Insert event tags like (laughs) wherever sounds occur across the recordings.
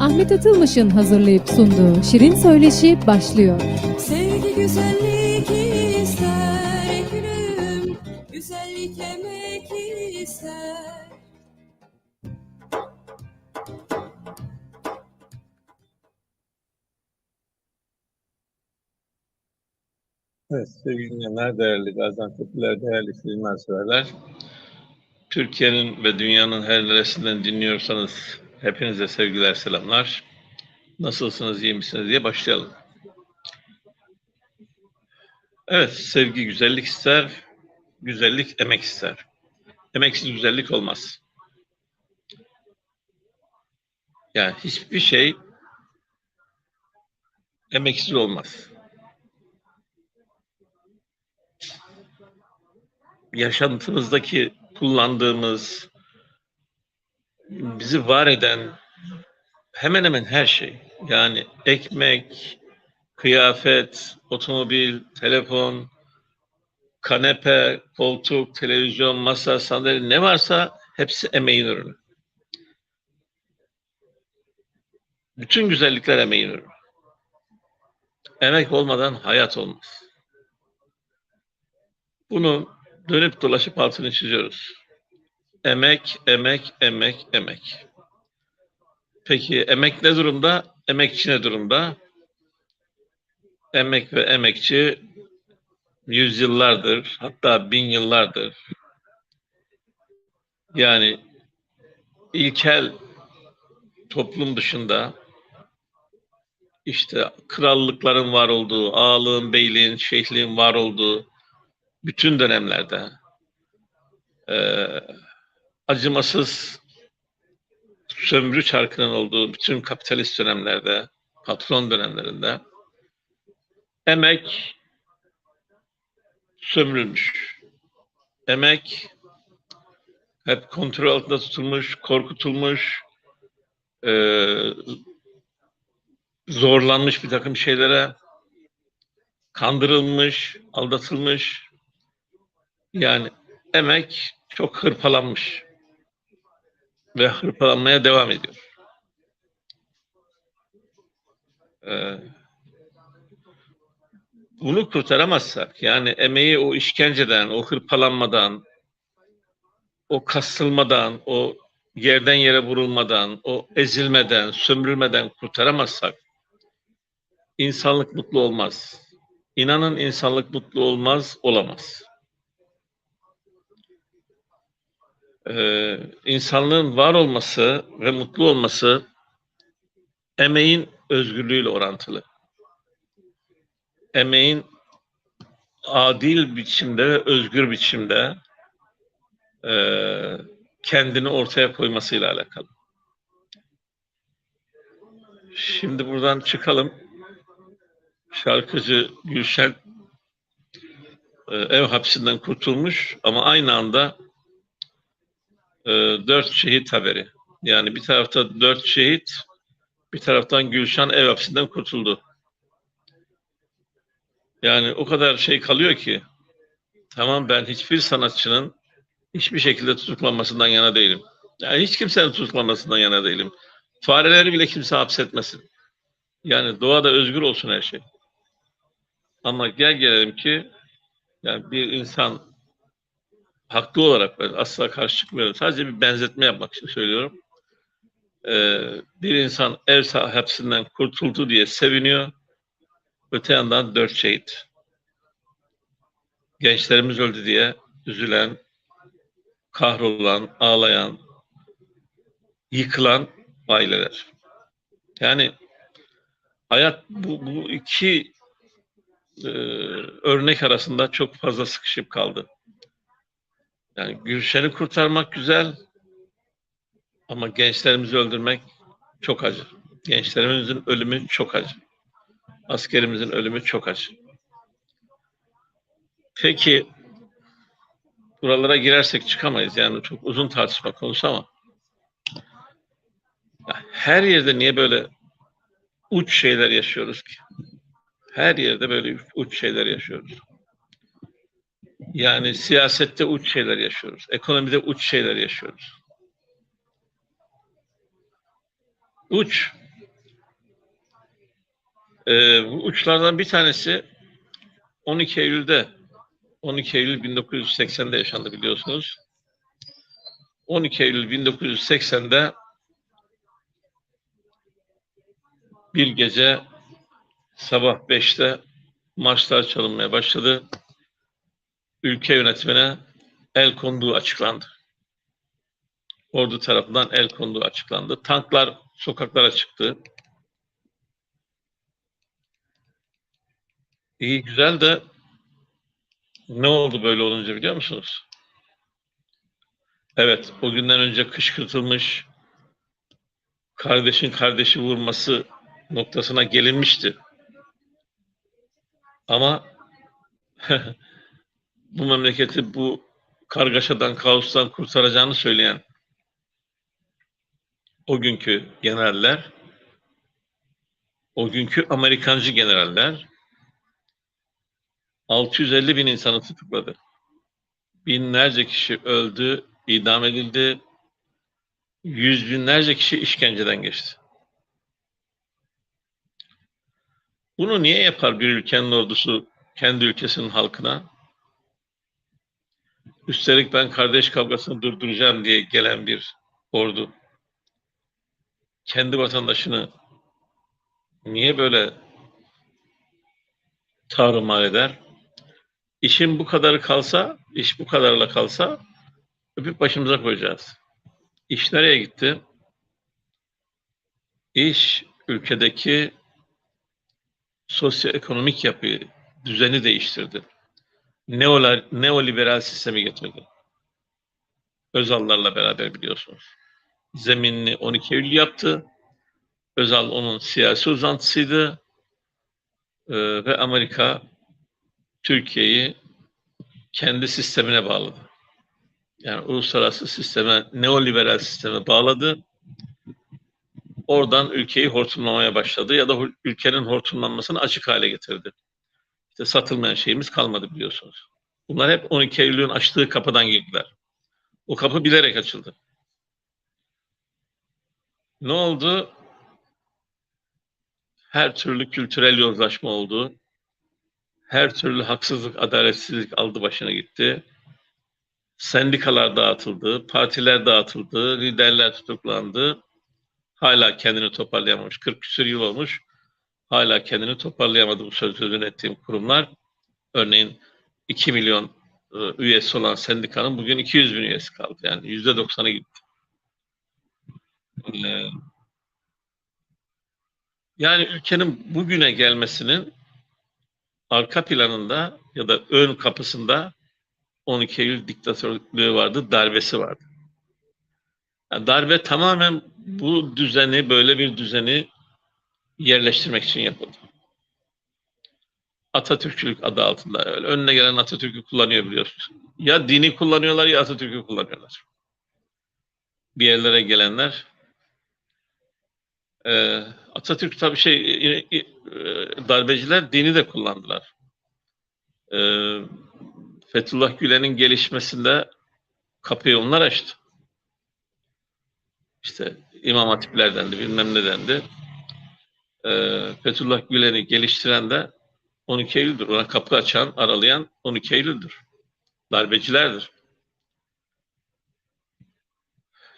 Ahmet Atılmış'ın hazırlayıp sunduğu Şirin Söyleşi başlıyor. Sevgi güzellik ister gülüm Güzellik emek ister Evet, sevgili dinleyenler, değerli Gaziantep'liler, değerli filmler severler. Türkiye'nin ve dünyanın her neresinden dinliyorsanız hepinize sevgiler, selamlar. Nasılsınız, iyi misiniz diye başlayalım. Evet, sevgi güzellik ister, güzellik emek ister. Emeksiz güzellik olmaz. Yani hiçbir şey emeksiz olmaz. yaşantımızdaki kullandığımız, bizi var eden hemen hemen her şey. Yani ekmek, kıyafet, otomobil, telefon, kanepe, koltuk, televizyon, masa, sandalye ne varsa hepsi emeğin ürünü. Bütün güzellikler emeğin ürünü. Emek olmadan hayat olmaz. Bunu dönüp dolaşıp altını çiziyoruz. Emek, emek, emek, emek. Peki emek ne durumda? Emekçi ne durumda? Emek ve emekçi yüzyıllardır, hatta bin yıllardır. Yani ilkel toplum dışında işte krallıkların var olduğu, ağalığın, beyliğin, şeyhliğin var olduğu bütün dönemlerde acımasız sömürü çarkının olduğu bütün kapitalist dönemlerde, patron dönemlerinde emek sömürülmüş. Emek hep kontrol altında tutulmuş, korkutulmuş, eee, zorlanmış bir takım şeylere kandırılmış, aldatılmış. Yani emek çok hırpalanmış ve hırpalanmaya devam ediyor. Ee, bunu kurtaramazsak, yani emeği o işkenceden, o hırpalanmadan, o kasılmadan, o yerden yere vurulmadan, o ezilmeden, sömürülmeden kurtaramazsak, insanlık mutlu olmaz. İnanın insanlık mutlu olmaz, olamaz. Ee, insanlığın var olması ve mutlu olması emeğin özgürlüğüyle orantılı. Emeğin adil biçimde ve özgür biçimde eee, kendini ortaya koymasıyla alakalı. Şimdi buradan çıkalım. Şarkıcı Gülşen e, ev hapsinden kurtulmuş ama aynı anda e, dört şehit haberi. Yani bir tarafta dört şehit, bir taraftan Gülşen ev hapsinden kurtuldu. Yani o kadar şey kalıyor ki tamam ben hiçbir sanatçının hiçbir şekilde tutuklanmasından yana değilim. Yani hiç kimsenin tutuklanmasından yana değilim. Fareleri bile kimse hapsetmesin. Yani doğada özgür olsun her şey. Ama gel gelelim ki yani bir insan haklı olarak ben asla karşı çıkmıyorum. Sadece bir benzetme yapmak için söylüyorum. Ee, bir insan ev hapsinden kurtuldu diye seviniyor. Öte yandan dört şehit. Gençlerimiz öldü diye üzülen, kahrolan, ağlayan, yıkılan aileler. Yani hayat bu, bu iki e, örnek arasında çok fazla sıkışıp kaldı. Yani Gülşen'i kurtarmak güzel ama gençlerimizi öldürmek çok acı. Gençlerimizin ölümü çok acı. Askerimizin ölümü çok acı. Peki buralara girersek çıkamayız. Yani çok uzun tartışma konusu ama her yerde niye böyle uç şeyler yaşıyoruz ki? Her yerde böyle uç şeyler yaşıyoruz. Yani siyasette uç şeyler yaşıyoruz. Ekonomide uç şeyler yaşıyoruz. uç. Ee, bu uçlardan bir tanesi 12 Eylül'de 12 Eylül 1980'de yaşandı biliyorsunuz. 12 Eylül 1980'de bir gece sabah 5'te marşlar çalınmaya başladı. Ülke yönetimine el konduğu açıklandı. Ordu tarafından el konduğu açıklandı. Tanklar sokaklara çıktı. İyi güzel de ne oldu böyle olunca biliyor musunuz? Evet, o günden önce kışkırtılmış, kardeşin kardeşi vurması noktasına gelinmişti. Ama (laughs) bu memleketi bu kargaşadan, kaostan kurtaracağını söyleyen o günkü generaller, o günkü Amerikancı generaller 650 bin insanı tutukladı. Binlerce kişi öldü, idam edildi. Yüz binlerce kişi işkenceden geçti. Bunu niye yapar bir ülkenin ordusu kendi ülkesinin halkına? Üstelik ben kardeş kavgasını durduracağım diye gelen bir ordu kendi vatandaşını niye böyle tarumar eder? İşin bu kadarı kalsa, iş bu kadarla kalsa öpüp başımıza koyacağız. İş nereye gitti? İş ülkedeki sosyoekonomik yapıyı, düzeni değiştirdi. Neoliberal sistemi getirdi. Özallarla beraber biliyorsunuz. Zeminini 12 Eylül yaptı. Özal onun siyasi uzantısıydı. Ee, ve Amerika Türkiye'yi kendi sistemine bağladı. Yani uluslararası sisteme, neoliberal sisteme bağladı. Oradan ülkeyi hortumlamaya başladı ya da ülkenin hortumlanmasını açık hale getirdi. İşte satılmayan şeyimiz kalmadı biliyorsunuz. Bunlar hep 12 Eylül'ün açtığı kapıdan girdiler. O kapı bilerek açıldı. Ne oldu? Her türlü kültürel yozlaşma oldu. Her türlü haksızlık, adaletsizlik aldı başına gitti. Sendikalar dağıtıldı, partiler dağıtıldı, liderler tutuklandı. Hala kendini toparlayamamış. 40 küsur yıl olmuş. Hala kendini toparlayamadı bu sözünü ettiğim kurumlar. Örneğin 2 milyon e, üyesi olan sendikanın bugün 200 bin üyesi kaldı. Yani %90'a gitti. Ee, yani ülkenin bugüne gelmesinin arka planında ya da ön kapısında 12 Eylül diktatörlüğü vardı, darbesi vardı. Yani darbe tamamen bu düzeni, böyle bir düzeni yerleştirmek için yapıldı. Atatürkçülük adı altında öyle. Önüne gelen Atatürk'ü kullanıyor biliyorsunuz. Ya dini kullanıyorlar ya Atatürk'ü kullanıyorlar. Bir yerlere gelenler e, Atatürk tabii şey e, e, darbeciler dini de kullandılar. E, Fethullah Gülen'in gelişmesinde kapıyı onlar açtı. İşte İmam Hatiplerdendi, bilmem nedendi. E, Fethullah Gülen'i geliştiren de 12 Eylül'dür. Ona kapı açan, aralayan 12 Eylül'dür. Darbecilerdir.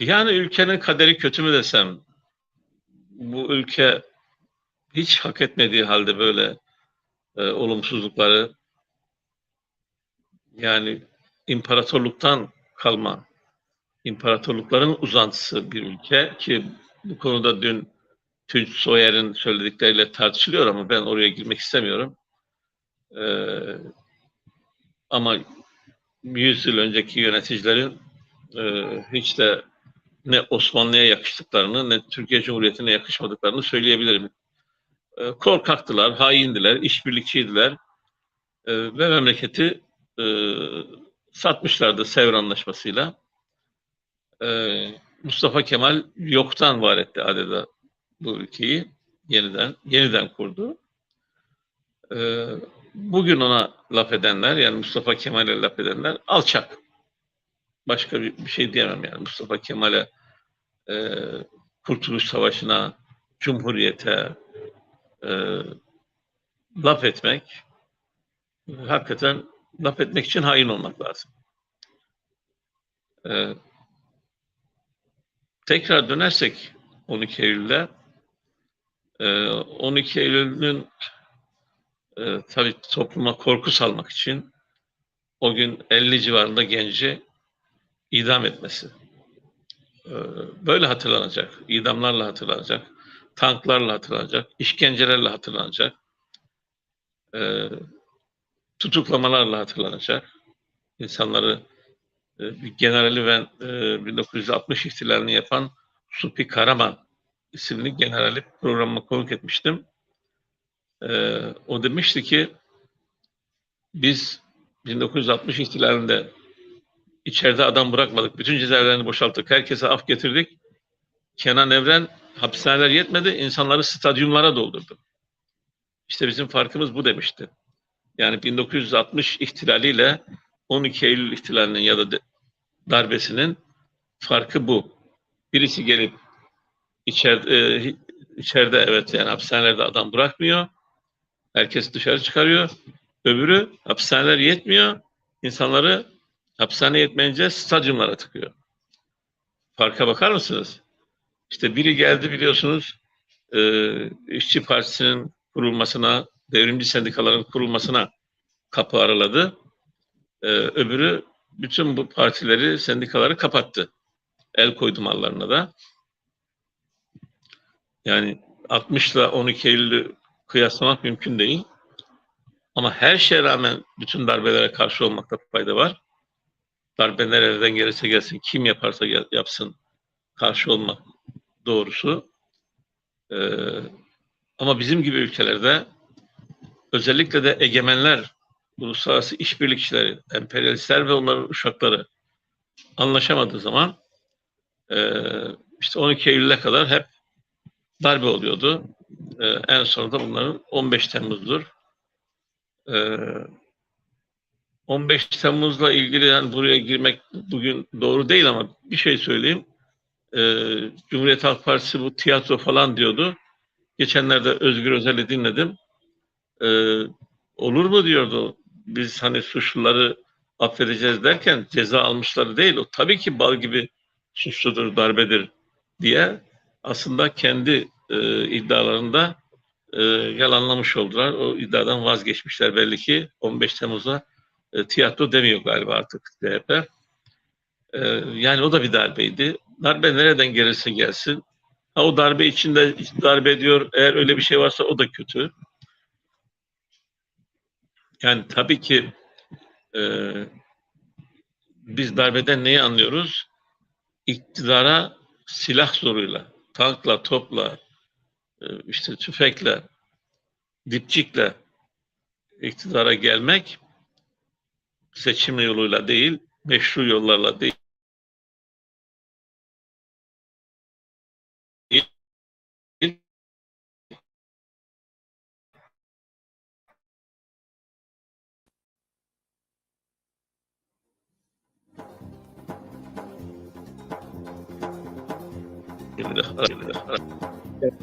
Yani ülkenin kaderi kötü mü desem, bu ülke hiç hak etmediği halde böyle e, olumsuzlukları yani imparatorluktan kalma, imparatorlukların uzantısı bir ülke ki bu konuda dün Tunç Soyer'in söyledikleriyle tartışılıyor ama ben oraya girmek istemiyorum. Ee, ama 100 yıl önceki yöneticilerin e, hiç de ne Osmanlı'ya yakıştıklarını ne Türkiye Cumhuriyeti'ne yakışmadıklarını söyleyebilirim. E, korkaktılar, haindiler, işbirlikçiydiler e, ve memleketi e, satmışlardı Sevr Anlaşması'yla. E, Mustafa Kemal yoktan var etti adeta bu ülkeyi yeniden yeniden kurdu. E, bugün ona laf edenler yani Mustafa Kemal'e laf edenler alçak. Başka bir, bir şey diyemem yani Mustafa Kemal'e e, Kurtuluş Savaşı'na cumhuriyete e, laf etmek e, hakikaten laf etmek için hain olmak lazım. E, tekrar dönersek 12 Eylül'de 12 Eylül'ün e, tabii topluma korku salmak için o gün 50 civarında genci idam etmesi. E, böyle hatırlanacak. İdamlarla hatırlanacak. Tanklarla hatırlanacak. işkencelerle hatırlanacak. E, tutuklamalarla hatırlanacak. İnsanları e, generali ben e, 1960 ihtilalini yapan Supi Karaman isimli generali programıma konuk etmiştim. E, o demişti ki biz 1960 ihtilalinde içeride adam bırakmadık. Bütün cezaevlerini boşalttık. Herkese af getirdik. Kenan Evren hapishaneler yetmedi. insanları stadyumlara doldurdu. İşte bizim farkımız bu demişti. Yani 1960 ihtilaliyle 12 Eylül ihtilalinin ya da darbesinin farkı bu. Birisi gelip içeride, e, içeride evet yani hapishanelerde adam bırakmıyor. Herkes dışarı çıkarıyor. Öbürü hapishaneler yetmiyor. İnsanları hapishane yetmeyince stadyumlara tıkıyor. Farka bakar mısınız? İşte biri geldi biliyorsunuz e, İşçi Partisi'nin kurulmasına, devrimci sendikaların kurulmasına kapı araladı. E, öbürü bütün bu partileri, sendikaları kapattı. El koydu mallarına da. Yani 60 ile 12 Eylül'ü kıyaslamak mümkün değil. Ama her şeye rağmen bütün darbelere karşı olmakta fayda var. Darbe nereden gelirse gelsin, kim yaparsa yapsın karşı olmak doğrusu. Ee, ama bizim gibi ülkelerde özellikle de egemenler, uluslararası işbirlikçileri, emperyalistler ve onların uşakları anlaşamadığı zaman e, işte 12 Eylül'e kadar hep darbe oluyordu. E, en sonunda bunların 15 Temmuz'dur. E, 15 Temmuz'la ilgili yani buraya girmek bugün doğru değil ama bir şey söyleyeyim. E, Cumhuriyet Halk Partisi bu tiyatro falan diyordu. Geçenlerde Özgür Özel'i dinledim. E, olur mu diyordu. Biz hani suçluları affedeceğiz derken ceza almışları değil. O tabii ki bal gibi suçludur, darbedir diye aslında kendi e, iddialarında e, yalanlamış oldular. O iddiadan vazgeçmişler belli ki 15 Temmuz'a e, tiyatro demiyor galiba artık CHP. E, yani o da bir darbeydi. Darbe nereden gelirse gelsin. Ha, o darbe içinde darbe ediyor. Eğer öyle bir şey varsa o da kötü. Yani tabii ki e, biz darbeden neyi anlıyoruz? İktidara silah zoruyla, tankla, topla, e, işte tüfekle, dipçikle iktidara gelmek seçim yoluyla değil, meşru yollarla değil.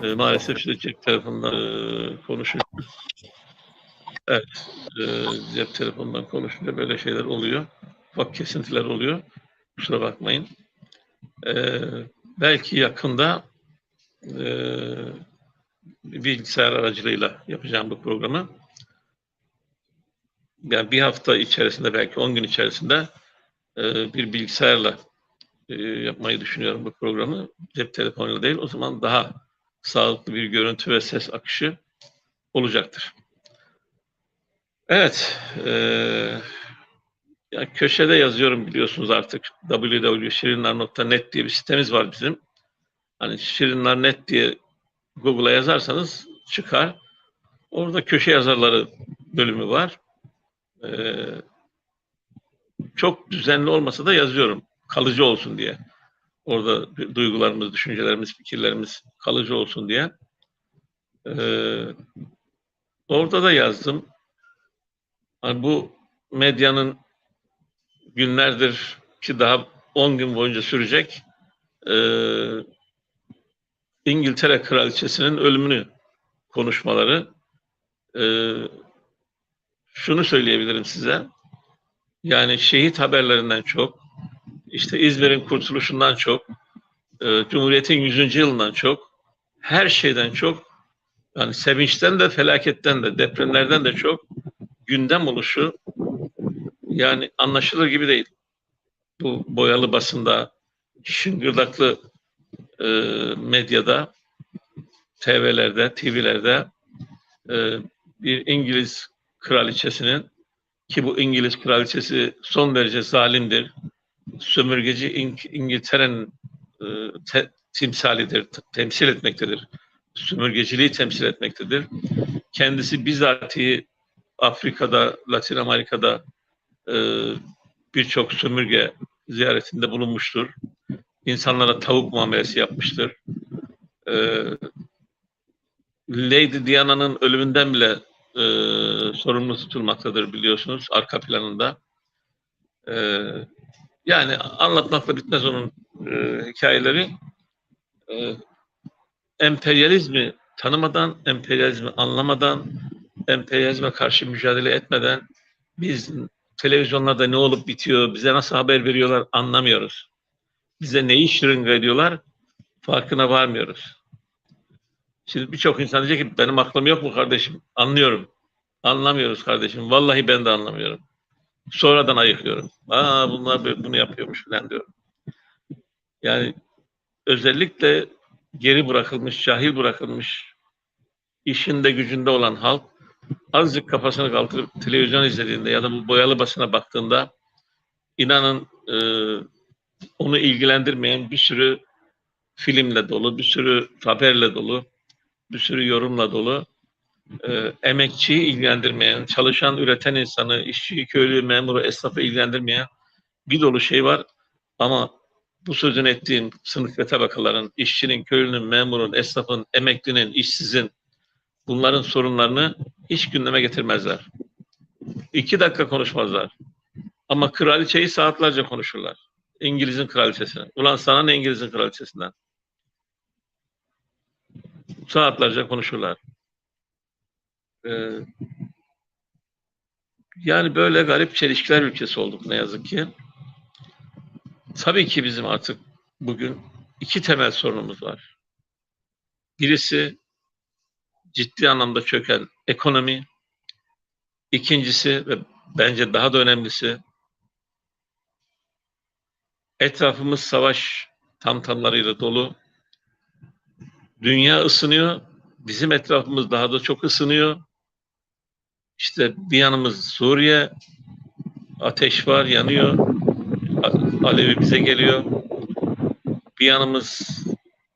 E, maalesef işte cep telefonundan e, konuşuyor. Evet, e, cep telefonundan konuşunca böyle şeyler oluyor. Ufak kesintiler oluyor. Kusura bakmayın. E, belki yakında e, bilgisayar aracılığıyla yapacağım bu programı. Yani bir hafta içerisinde belki 10 gün içerisinde e, bir bilgisayarla e, yapmayı düşünüyorum bu programı. Cep telefonuyla değil. O zaman daha sağlıklı bir görüntü ve ses akışı olacaktır. Evet. E, yani köşede yazıyorum biliyorsunuz artık www.şirinler.net diye bir sitemiz var bizim. Hani Şirinler.net diye Google'a yazarsanız çıkar. Orada köşe yazarları bölümü var. Ee, çok düzenli olmasa da yazıyorum. Kalıcı olsun diye. Orada duygularımız, düşüncelerimiz, fikirlerimiz kalıcı olsun diye. Ee, orada da yazdım. Hani bu medyanın günlerdir ki daha 10 gün boyunca sürecek ee, İngiltere Kraliçesi'nin ölümünü konuşmaları. E, şunu söyleyebilirim size. Yani şehit haberlerinden çok, işte İzmir'in kurtuluşundan çok, e, Cumhuriyet'in 100. yılından çok, her şeyden çok, yani sevinçten de felaketten de, depremlerden de çok gündem oluşu yani anlaşılır gibi değil. Bu boyalı basında, şıngırdaklı e, medyada, TV'lerde, TV'lerde e, bir İngiliz kraliçesinin ki bu İngiliz kraliçesi son derece zalimdir. Sömürgeci İng- İngiltere'nin e, te- timsalidir, temsil etmektedir. Sömürgeciliği temsil etmektedir. Kendisi bizatihi Afrika'da, Latin Amerika'da e, birçok sömürge ziyaretinde bulunmuştur. İnsanlara tavuk muamelesi yapmıştır. E, Lady Diana'nın ölümünden bile e, sorumlu tutulmaktadır biliyorsunuz arka planında. E, yani anlatmakla bitmez onun e, hikayeleri. E, emperyalizmi tanımadan, emperyalizmi anlamadan, emperyalizme karşı mücadele etmeden biz televizyonlarda ne olup bitiyor, bize nasıl haber veriyorlar anlamıyoruz. Bize neyi şırınga ediyorlar farkına varmıyoruz. Şimdi birçok insan diyecek ki benim aklım yok mu kardeşim? Anlıyorum. Anlamıyoruz kardeşim. Vallahi ben de anlamıyorum. Sonradan ayıklıyorum. Aa bunlar bunu yapıyormuş falan diyorum. Yani özellikle geri bırakılmış, cahil bırakılmış, işinde gücünde olan halk azıcık kafasını kaldırıp televizyon izlediğinde ya da bu boyalı basına baktığında inanın e, onu ilgilendirmeyen bir sürü filmle dolu, bir sürü haberle dolu, bir sürü yorumla dolu, e, emekçiyi ilgilendirmeyen, çalışan, üreten insanı, işçiyi, köylü, memuru, esnafı ilgilendirmeyen bir dolu şey var. Ama bu sözünü ettiğim sınıf ve tabakaların, işçinin, köylünün, memurun, esnafın, emeklinin, işsizin, bunların sorunlarını hiç gündeme getirmezler. İki dakika konuşmazlar. Ama kraliçeyi saatlerce konuşurlar. İngiliz'in kraliçesini. Ulan sana ne İngiliz'in kraliçesinden? Saatlerce konuşurlar. Ee, yani böyle garip çelişkiler ülkesi olduk ne yazık ki. Tabii ki bizim artık bugün iki temel sorunumuz var. Birisi ciddi anlamda çöken ekonomi. İkincisi ve bence daha da önemlisi etrafımız savaş tamtamlarıyla dolu. Dünya ısınıyor. Bizim etrafımız daha da çok ısınıyor. İşte bir yanımız Suriye, ateş var, yanıyor. Alevi bize geliyor. Bir yanımız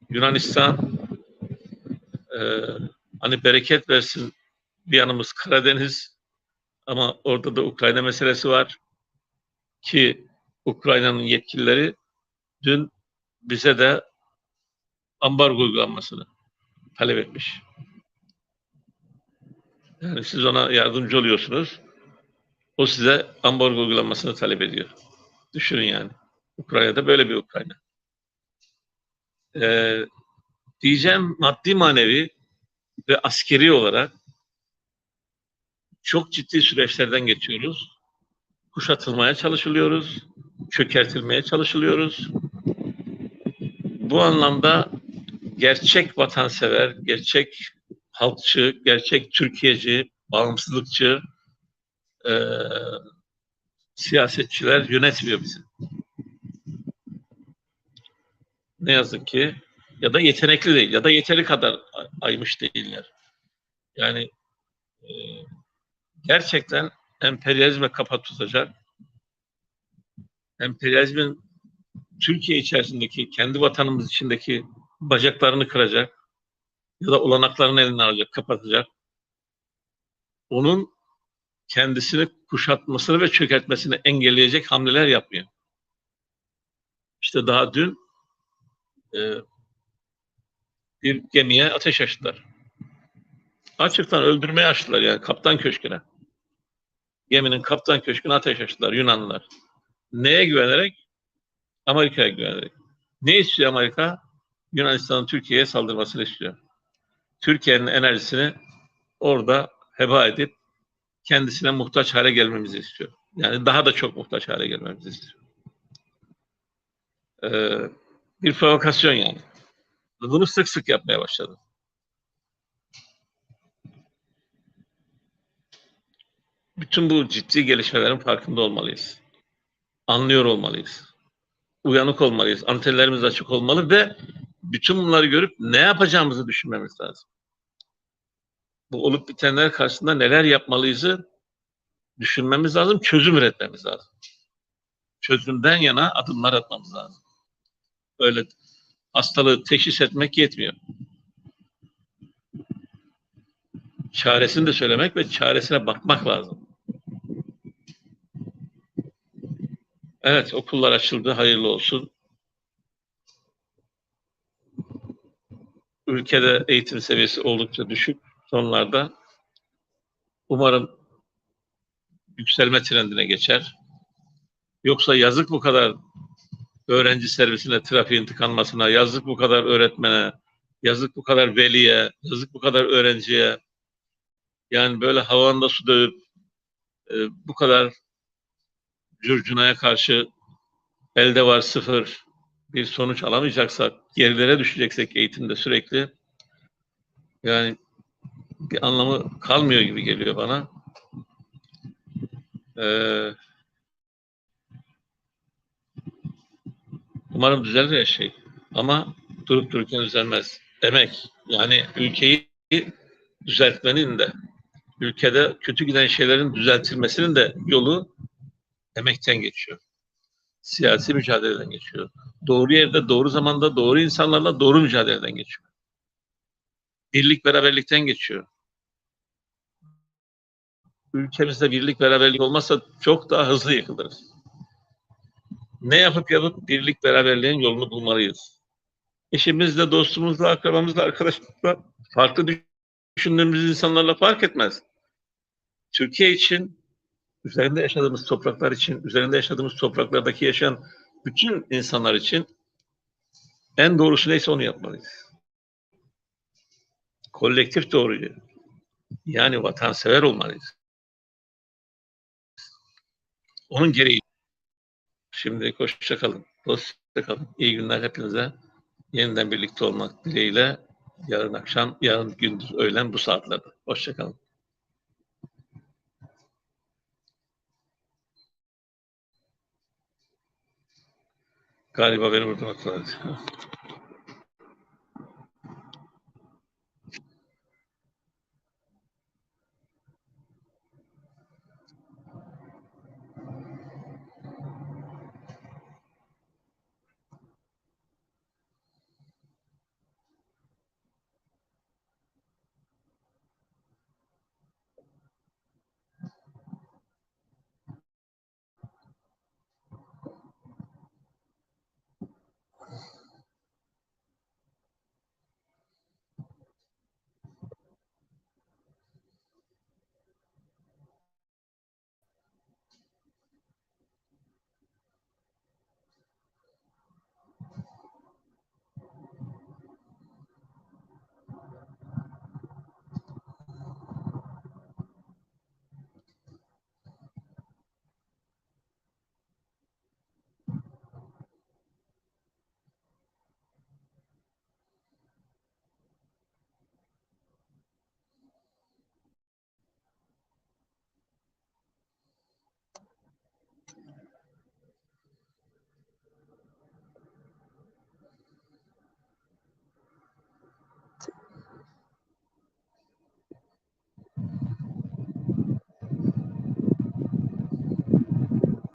Yunanistan, Ee, hani bereket versin bir yanımız Karadeniz ama orada da Ukrayna meselesi var ki Ukrayna'nın yetkilileri dün bize de ambargo uygulanmasını talep etmiş. Yani siz ona yardımcı oluyorsunuz. O size ambargo uygulanmasını talep ediyor. Düşünün yani. Ukrayna'da böyle bir Ukrayna. Ee, diyeceğim maddi manevi ve askeri olarak çok ciddi süreçlerden geçiyoruz. Kuşatılmaya çalışılıyoruz, çökertilmeye çalışılıyoruz. Bu anlamda gerçek vatansever, gerçek halkçı, gerçek Türkiye'ci, bağımsızlıkçı eee, siyasetçiler yönetmiyor bizi. Ne yazık ki ya da yetenekli değil ya da yeteri kadar aymış değiller. Yani e, gerçekten emperyalizme kafa tutacak, emperyalizmin Türkiye içerisindeki, kendi vatanımız içindeki bacaklarını kıracak ya da olanaklarını eline alacak, kapatacak. Onun kendisini kuşatmasını ve çökertmesini engelleyecek hamleler yapmıyor. İşte daha dün e, bir gemiye ateş açtılar. Açıktan öldürmeye açtılar yani kaptan köşküne. Geminin kaptan köşküne ateş açtılar Yunanlılar. Neye güvenerek? Amerika'ya güvenerek. Ne istiyor Amerika? Yunanistan'ın Türkiye'ye saldırmasını istiyor. Türkiye'nin enerjisini orada heba edip kendisine muhtaç hale gelmemizi istiyor. Yani daha da çok muhtaç hale gelmemizi istiyor. Ee, bir provokasyon yani. Bunu sık sık yapmaya başladı. Bütün bu ciddi gelişmelerin farkında olmalıyız. Anlıyor olmalıyız. Uyanık olmalıyız. Antenlerimiz açık olmalı ve bütün bunları görüp ne yapacağımızı düşünmemiz lazım. Bu olup bitenler karşısında neler yapmalıyızı düşünmemiz lazım, çözüm üretmemiz lazım. Çözümden yana adımlar atmamız lazım. Öyle hastalığı teşhis etmek yetmiyor. Çaresini de söylemek ve çaresine bakmak lazım. Evet, okullar açıldı, hayırlı olsun. Ülkede eğitim seviyesi oldukça düşük sonlarda. Umarım yükselme trendine geçer. Yoksa yazık bu kadar öğrenci servisine, trafiğin tıkanmasına, yazık bu kadar öğretmene, yazık bu kadar veliye, yazık bu kadar öğrenciye. Yani böyle havanda su dövüp e, bu kadar curcunaya karşı elde var sıfır bir sonuç alamayacaksak, gerilere düşeceksek eğitimde sürekli yani bir anlamı kalmıyor gibi geliyor bana. Ee, umarım düzelir her şey. Ama durup dururken düzelmez. Emek. Yani ülkeyi düzeltmenin de ülkede kötü giden şeylerin düzeltilmesinin de yolu emekten geçiyor. Siyasi mücadeleden geçiyor. Doğru yerde, doğru zamanda, doğru insanlarla doğru mücadeleden geçiyor. Birlik, beraberlikten geçiyor. Ülkemizde birlik, beraberlik olmazsa çok daha hızlı yıkılırız. Ne yapıp yapıp birlik, beraberliğin yolunu bulmalıyız. Eşimizle, dostumuzla, akrabamızla, arkadaşımızla, farklı düşündüğümüz insanlarla fark etmez. Türkiye için, üzerinde yaşadığımız topraklar için, üzerinde yaşadığımız topraklardaki yaşayan bütün insanlar için en doğrusu neyse onu yapmalıyız. Kolektif doğruyu. Yani vatansever olmalıyız. Onun gereği. Şimdi hoşça kalın. Hoşça kalın. İyi günler hepinize. Yeniden birlikte olmak dileğiyle yarın akşam, yarın gündüz, öğlen bu saatlerde. Hoşça kalın. galiba benim aklıma.